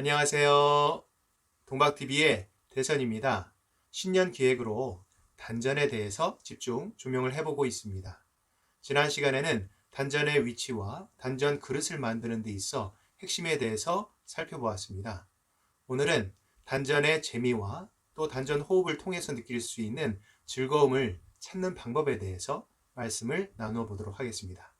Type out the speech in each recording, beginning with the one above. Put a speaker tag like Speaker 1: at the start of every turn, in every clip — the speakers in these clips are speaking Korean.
Speaker 1: 안녕하세요. 동박TV의 대선입니다. 신년 기획으로 단전에 대해서 집중 조명을 해보고 있습니다. 지난 시간에는 단전의 위치와 단전 그릇을 만드는 데 있어 핵심에 대해서 살펴보았습니다. 오늘은 단전의 재미와 또 단전 호흡을 통해서 느낄 수 있는 즐거움을 찾는 방법에 대해서 말씀을 나누어 보도록 하겠습니다.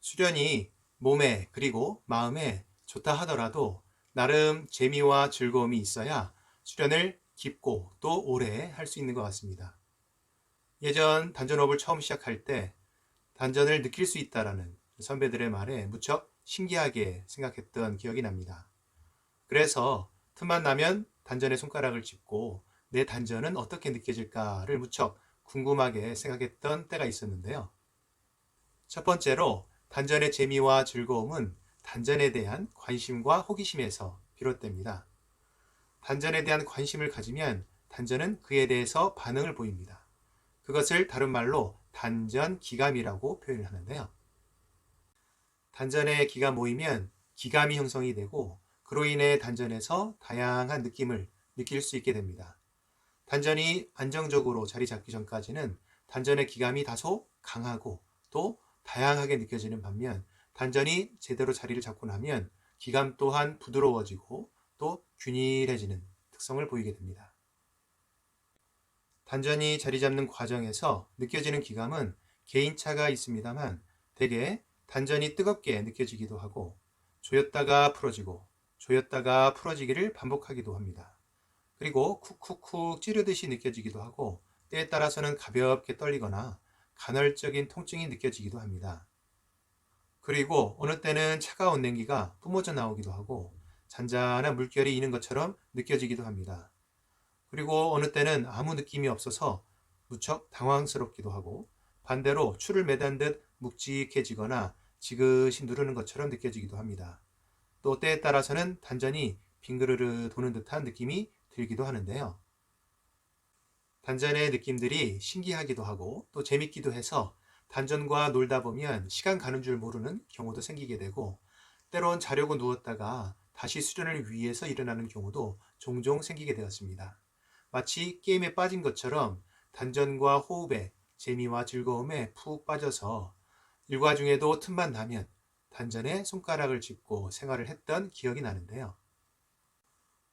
Speaker 1: 수련이 몸에 그리고 마음에 좋다 하더라도 나름 재미와 즐거움이 있어야 수련을 깊고 또 오래 할 수 있는 것 같습니다. 예전 단전업을 처음 시작할 때 단전을 느낄 수 있다라는 선배들의 말에 무척 신기하게 생각했던 기억이 납니다. 그래서 틈만 나면 단전에 손가락을 짚고 내 단전은 어떻게 느껴질까를 무척 궁금하게 생각했던 때가 있었는데요. 첫 번째로 단전의 재미와 즐거움은 단전에 대한 관심과 호기심에서 비롯됩니다. 단전에 대한 관심을 가지면 단전은 그에 대해서 반응을 보입니다. 그것을 다른 말로 단전 기감이라고 표현을 하는데요. 단전에 기가 모이면 기감이 형성이 되고 그로 인해 단전에서 다양한 느낌을 느낄 수 있게 됩니다. 단전이 안정적으로 자리 잡기 전까지는 단전의 기감이 다소 강하고 또 다양하게 느껴지는 반면 단전이 제대로 자리를 잡고 나면 기감 또한 부드러워지고 또 균일해지는 특성을 보이게 됩니다. 단전이 자리 잡는 과정에서 느껴지는 기감은 개인차가 있습니다만 대개 단전이 뜨겁게 느껴지기도 하고 조였다가 풀어지고 조였다가 풀어지기를 반복하기도 합니다. 그리고 쿡쿡쿡 찌르듯이 느껴지기도 하고 때에 따라서는 가볍게 떨리거나 간헐적인 통증이 느껴지기도 합니다. 그리고 어느 때는 차가운 냉기가 뿜어져 나오기도 하고 잔잔한 물결이 있는 것처럼 느껴지기도 합니다. 그리고 어느 때는 아무 느낌이 없어서 무척 당황스럽기도 하고 반대로 추를 매단 듯 묵직해지거나 지그시 누르는 것처럼 느껴지기도 합니다. 또 때에 따라서는 단전이 빙그르르 도는 듯한 느낌이 들기도 하는데요. 단전의 느낌들이 신기하기도 하고 또 재밌기도 해서 단전과 놀다 보면 시간 가는 줄 모르는 경우도 생기게 되고 때론 자려고 누웠다가 다시 수련을 위해서 일어나는 경우도 종종 생기게 되었습니다. 마치 게임에 빠진 것처럼 단전과 호흡에 재미와 즐거움에 푹 빠져서 일과 중에도 틈만 나면 단전에 손가락을 짚고 생활을 했던 기억이 나는데요.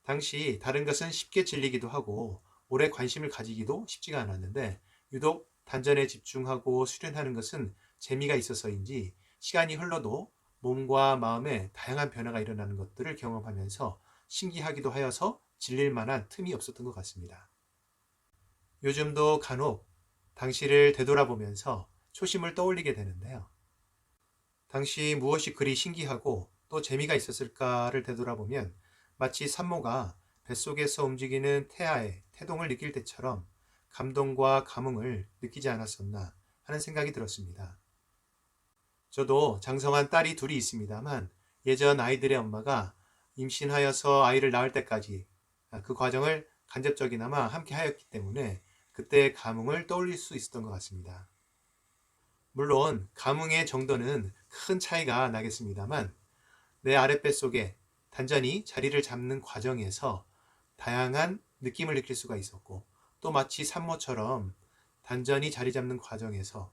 Speaker 1: 당시 다른 것은 쉽게 질리기도 하고 오래 관심을 가지기도 쉽지가 않았는데 유독 단전에 집중하고 수련하는 것은 재미가 있어서인지 시간이 흘러도 몸과 마음에 다양한 변화가 일어나는 것들을 경험하면서 신기하기도 하여서 질릴 만한 틈이 없었던 것 같습니다. 요즘도 간혹 당시를 되돌아보면서 초심을 떠올리게 되는데요. 당시 무엇이 그리 신기하고 또 재미가 있었을까를 되돌아보면 마치 산모가 뱃속에서 움직이는 태아의 태동을 느낄 때처럼 감동과 감흥을 느끼지 않았었나 하는 생각이 들었습니다. 저도 장성한 딸이 둘이 있습니다만 예전 아이들의 엄마가 임신하여서 아이를 낳을 때까지 그 과정을 간접적이나마 함께 하였기 때문에 그때의 감흥을 떠올릴 수 있었던 것 같습니다. 물론 감흥의 정도는 큰 차이가 나겠습니다만 내 아랫배 속에 단전이 자리를 잡는 과정에서 다양한 느낌을 느낄 수가 있었고 또 마치 산모처럼 단전이 자리 잡는 과정에서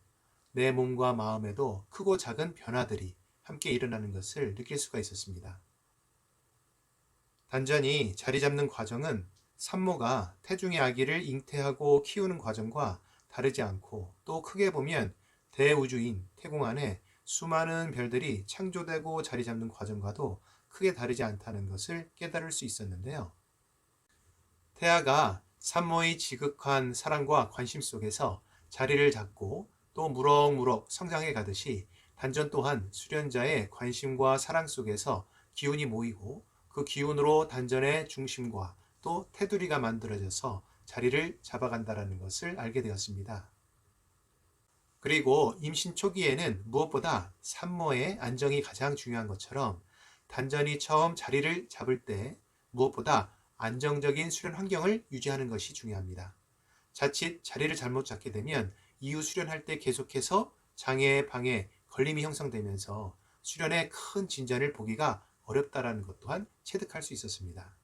Speaker 1: 내 몸과 마음에도 크고 작은 변화들이 함께 일어나는 것을 느낄 수가 있었습니다. 단전이 자리 잡는 과정은 산모가 태중의 아기를 잉태하고 키우는 과정과 다르지 않고 또 크게 보면 대우주인 태공 안에 수많은 별들이 창조되고 자리 잡는 과정과도 크게 다르지 않다는 것을 깨달을 수 있었는데요. 태아가 산모의 지극한 사랑과 관심 속에서 자리를 잡고 또 무럭무럭 성장해 가듯이 단전 또한 수련자의 관심과 사랑 속에서 기운이 모이고 그 기운으로 단전의 중심과 또 테두리가 만들어져서 자리를 잡아간다는 것을 알게 되었습니다. 그리고 임신 초기에는 무엇보다 산모의 안정이 가장 중요한 것처럼 단전이 처음 자리를 잡을 때 무엇보다 안정적인 수련 환경을 유지하는 것이 중요합니다. 자칫 자리를 잘못 잡게 되면 이후 수련할 때 계속해서 장애, 방해, 걸림이 형성되면서 수련에 큰 진전을 보기가 어렵다라는 것 또한 체득할 수 있었습니다.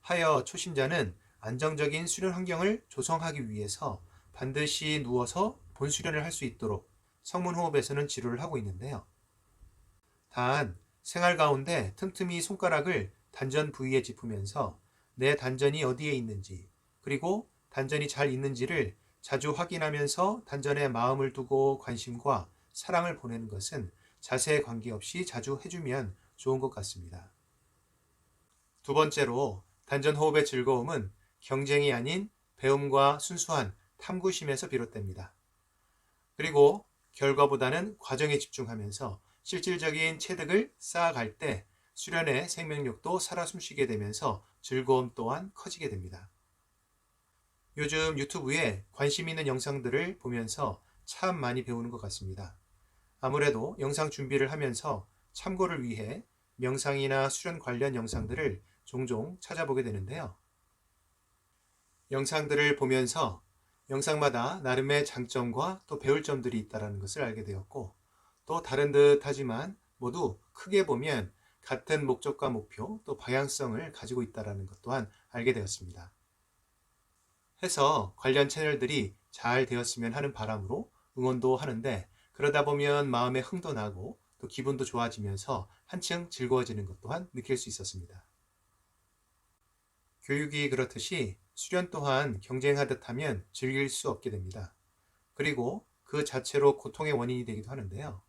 Speaker 1: 하여 초심자는 안정적인 수련 환경을 조성하기 위해서 반드시 누워서 본 수련을 할 수 있도록 성문 호흡에서는 지도를 하고 있는데요. 단 생활 가운데 틈틈이 손가락을 단전 부위에 짚으면서 내 단전이 어디에 있는지 그리고 단전이 잘 있는지를 자주 확인하면서 단전에 마음을 두고 관심과 사랑을 보내는 것은 자세에 관계없이 자주 해주면 좋은 것 같습니다. 두 번째로 단전 호흡의 즐거움은 경쟁이 아닌 배움과 순수한 탐구심에서 비롯됩니다. 그리고 결과보다는 과정에 집중하면서 실질적인 체득을 쌓아갈 때 수련의 생명력도 살아 숨쉬게 되면서 즐거움 또한 커지게 됩니다. 요즘 유튜브에 관심 있는 영상들을 보면서 참 많이 배우는 것 같습니다. 아무래도 영상 준비를 하면서 참고를 위해 명상이나 수련 관련 영상들을 종종 찾아보게 되는데요. 영상들을 보면서 영상마다 나름의 장점과 또 배울 점들이 있다는 것을 알게 되었고 또 다른 듯 하지만 모두 크게 보면 같은 목적과 목표 또 방향성을 가지고 있다는 것 또한 알게 되었습니다. 해서 관련 채널들이 잘 되었으면 하는 바람으로 응원도 하는데 그러다 보면 마음에 흥도 나고 또 기분도 좋아지면서 한층 즐거워지는 것 또한 느낄 수 있었습니다. 교육이 그렇듯이 수련 또한 경쟁하듯 하면 즐길 수 없게 됩니다. 그리고 그 자체로 고통의 원인이 되기도 하는데요.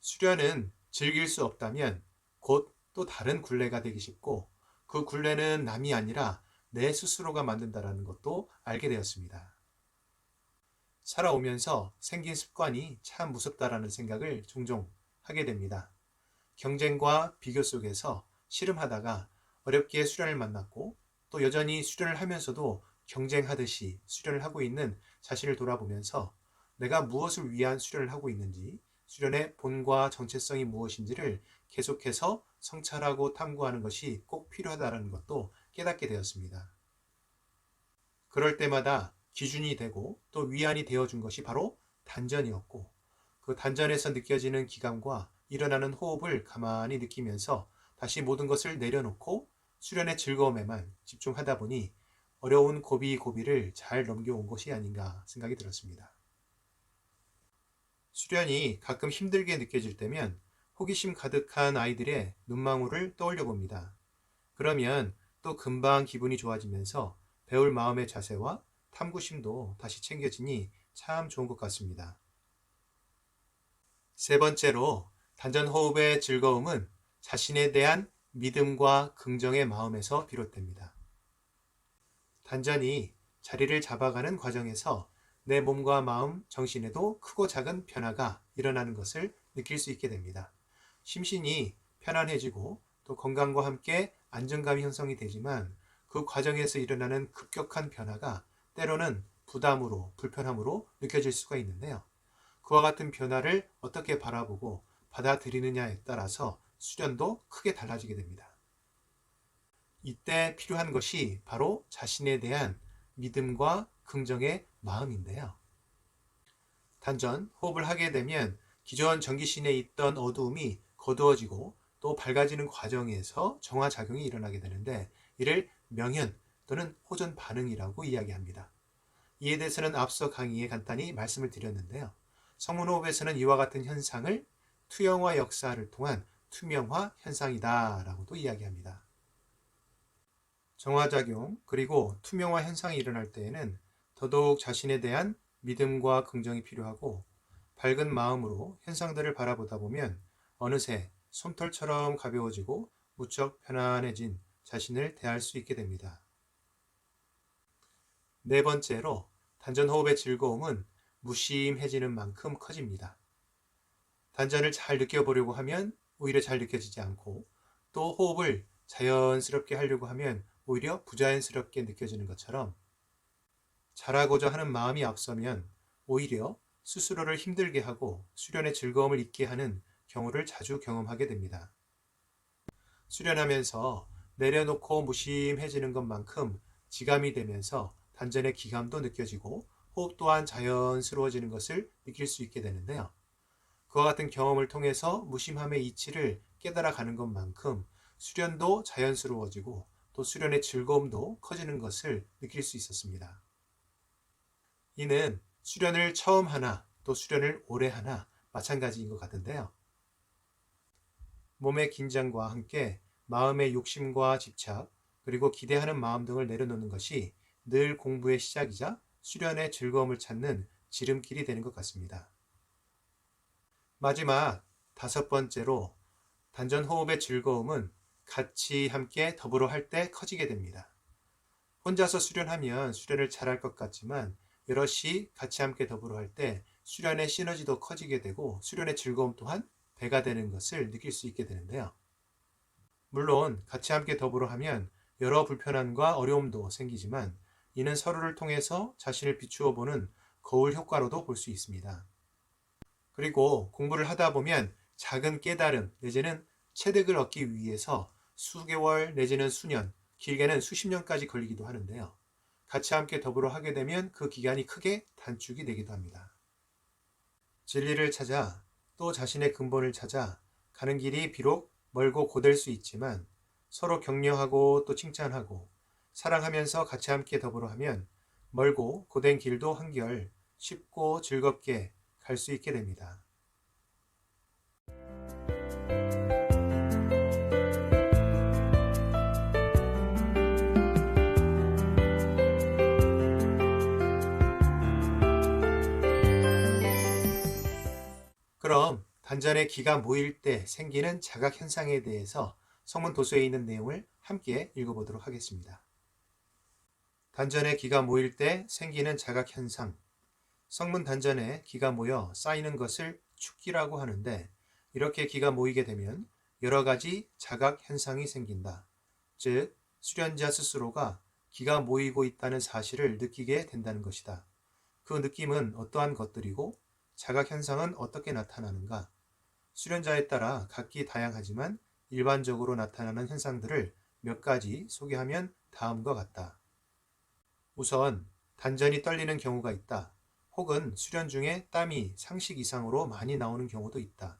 Speaker 1: 수련은 즐길 수 없다면 곧 또 다른 굴레가 되기 쉽고 그 굴레는 남이 아니라 내 스스로가 만든다라는 것도 알게 되었습니다. 살아오면서 생긴 습관이 참 무섭다라는 생각을 종종 하게 됩니다. 경쟁과 비교 속에서 씨름하다가 어렵게 수련을 만났고 또 여전히 수련을 하면서도 경쟁하듯이 수련을 하고 있는 자신을 돌아보면서 내가 무엇을 위한 수련을 하고 있는지 수련의 본과 정체성이 무엇인지를 계속해서 성찰하고 탐구하는 것이 꼭 필요하다는 것도 깨닫게 되었습니다. 그럴 때마다 기준이 되고 또 위안이 되어준 것이 바로 단전이었고 그 단전에서 느껴지는 기감과 일어나는 호흡을 가만히 느끼면서 다시 모든 것을 내려놓고 수련의 즐거움에만 집중하다 보니 어려운 고비 고비를 잘 넘겨온 것이 아닌가 생각이 들었습니다. 수련이 가끔 힘들게 느껴질 때면 호기심 가득한 아이들의 눈망울을 떠올려 봅니다. 그러면 또 금방 기분이 좋아지면서 배울 마음의 자세와 탐구심도 다시 챙겨지니 참 좋은 것 같습니다. 세 번째로 단전 호흡의 즐거움은 자신에 대한 믿음과 긍정의 마음에서 비롯됩니다. 단전이 자리를 잡아가는 과정에서 내 몸과 마음, 정신에도 크고 작은 변화가 일어나는 것을 느낄 수 있게 됩니다. 심신이 편안해지고 또 건강과 함께 안정감이 형성이 되지만 그 과정에서 일어나는 급격한 변화가 때로는 부담으로, 불편함으로 느껴질 수가 있는데요. 그와 같은 변화를 어떻게 바라보고 받아들이느냐에 따라서 수련도 크게 달라지게 됩니다. 이때 필요한 것이 바로 자신에 대한 믿음과 긍정의 마음인데요. 단전 호흡을 하게 되면 기존 전기신에 있던 어두움이 거두어지고 또 밝아지는 과정에서 정화작용이 일어나게 되는데 이를 명현 또는 호전 반응이라고 이야기합니다. 이에 대해서는 앞서 강의에 간단히 말씀을 드렸는데요. 성문호흡에서는 이와 같은 현상을 투영화 역사를 통한 투명화 현상이다 라고도 이야기합니다. 정화작용 그리고 투명화 현상이 일어날 때에는 더더욱 자신에 대한 믿음과 긍정이 필요하고 밝은 마음으로 현상들을 바라보다 보면 어느새 솜털처럼 가벼워지고 무척 편안해진 자신을 대할 수 있게 됩니다. 네 번째로 단전호흡의 즐거움은 무심해지는 만큼 커집니다. 단전을 잘 느껴보려고 하면 오히려 잘 느껴지지 않고 또 호흡을 자연스럽게 하려고 하면 오히려 부자연스럽게 느껴지는 것처럼 잘하고자 하는 마음이 앞서면 오히려 스스로를 힘들게 하고 수련의 즐거움을 잊게 하는 경우를 자주 경험하게 됩니다. 수련하면서 내려놓고 무심해지는 것만큼 지감이 되면서 단전의 기감도 느껴지고 호흡 또한 자연스러워지는 것을 느낄 수 있게 되는데요. 그와 같은 경험을 통해서 무심함의 이치를 깨달아 가는 것만큼 수련도 자연스러워지고 또 수련의 즐거움도 커지는 것을 느낄 수 있었습니다. 이는 수련을 처음 하나 또 수련을 오래 하나 마찬가지인 것 같은데요. 몸의 긴장과 함께 마음의 욕심과 집착, 그리고 기대하는 마음 등을 내려놓는 것이 늘 공부의 시작이자 수련의 즐거움을 찾는 지름길이 되는 것 같습니다. 마지막 다섯 번째로 단전 호흡의 즐거움은 같이 함께 더불어 할 때 커지게 됩니다. 혼자서 수련하면 수련을 잘할 것 같지만 여럿이 같이 함께 더불어 할 때 수련의 시너지도 커지게 되고 수련의 즐거움 또한 배가 되는 것을 느낄 수 있게 되는데요. 물론 같이 함께 더불어 하면 여러 불편함과 어려움도 생기지만 이는 서로를 통해서 자신을 비추어 보는 거울 효과로도 볼 수 있습니다. 그리고 공부를 하다 보면 작은 깨달음 내지는 체득을 얻기 위해서 수개월 내지는 수년, 길게는 수십 년까지 걸리기도 하는데요. 같이 함께 더불어 하게 되면 그 기간이 크게 단축이 되기도 합니다. 진리를 찾아 또 자신의 근본을 찾아 가는 길이 비록 멀고 고될 수 있지만 서로 격려하고 또 칭찬하고 사랑하면서 같이 함께 더불어 하면 멀고 고된 길도 한결 쉽고 즐겁게 갈 수 있게 됩니다. 그럼 단전의 기가 모일 때 생기는 자각 현상에 대해서 성문 도서에 있는 내용을 함께 읽어보도록 하겠습니다. 단전의 기가 모일 때 생기는 자각 현상. 성문 단전에 기가 모여 쌓이는 것을 축기라고 하는데 이렇게 기가 모이게 되면 여러 가지 자각 현상이 생긴다. 즉, 수련자 스스로가 기가 모이고 있다는 사실을 느끼게 된다는 것이다. 그 느낌은 어떠한 것들이고 자각 현상은 어떻게 나타나는가? 수련자에 따라 각기 다양하지만 일반적으로 나타나는 현상들을 몇 가지 소개하면 다음과 같다. 우선 단전이 떨리는 경우가 있다. 혹은 수련 중에 땀이 상식 이상으로 많이 나오는 경우도 있다.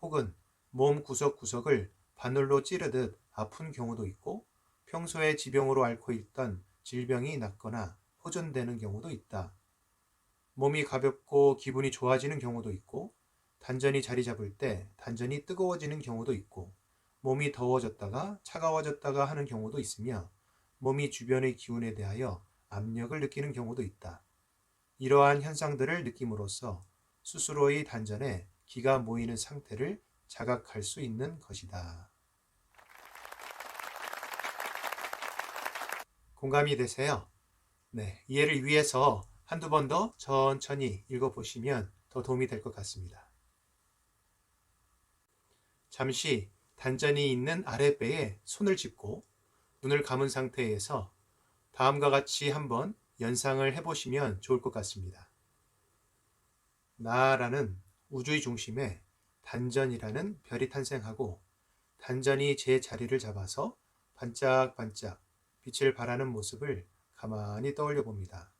Speaker 1: 혹은 몸 구석구석을 바늘로 찌르듯 아픈 경우도 있고 평소에 지병으로 앓고 있던 질병이 낫거나 호전되는 경우도 있다. 몸이 가볍고 기분이 좋아지는 경우도 있고 단전이 자리 잡을 때 단전이 뜨거워지는 경우도 있고 몸이 더워졌다가 차가워졌다가 하는 경우도 있으며 몸이 주변의 기운에 대하여 압력을 느끼는 경우도 있다. 이러한 현상들을 느낌으로써 스스로의 단전에 기가 모이는 상태를 자각할 수 있는 것이다. 공감이 되세요? 네, 이해를 위해서 한두 번 더 천천히 읽어보시면 더 도움이 될 것 같습니다. 잠시 단전이 있는 아랫배에 손을 짚고 눈을 감은 상태에서 다음과 같이 한번 연상을 해보시면 좋을 것 같습니다. 나라는 우주의 중심에 단전이라는 별이 탄생하고 단전이 제 자리를 잡아서 반짝반짝 빛을 발하는 모습을 가만히 떠올려 봅니다.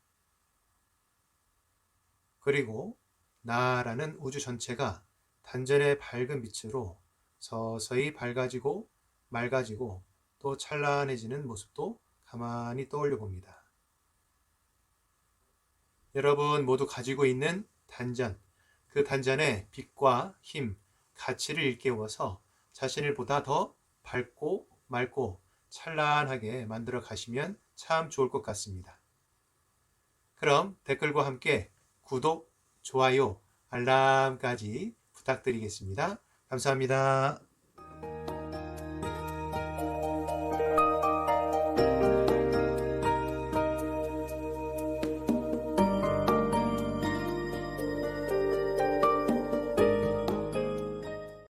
Speaker 1: 그리고 나라는 우주 전체가 단전의 밝은 빛으로 서서히 밝아지고 맑아지고 또 찬란해지는 모습도 가만히 떠올려 봅니다. 여러분 모두 가지고 있는 단전, 그 단전의 빛과 힘, 가치를 일깨워서 자신을 보다 더 밝고 맑고 찬란하게 만들어 가시면 참 좋을 것 같습니다. 그럼 댓글과 함께 구독, 좋아요, 알람까지 부탁드리겠습니다. 감사합니다.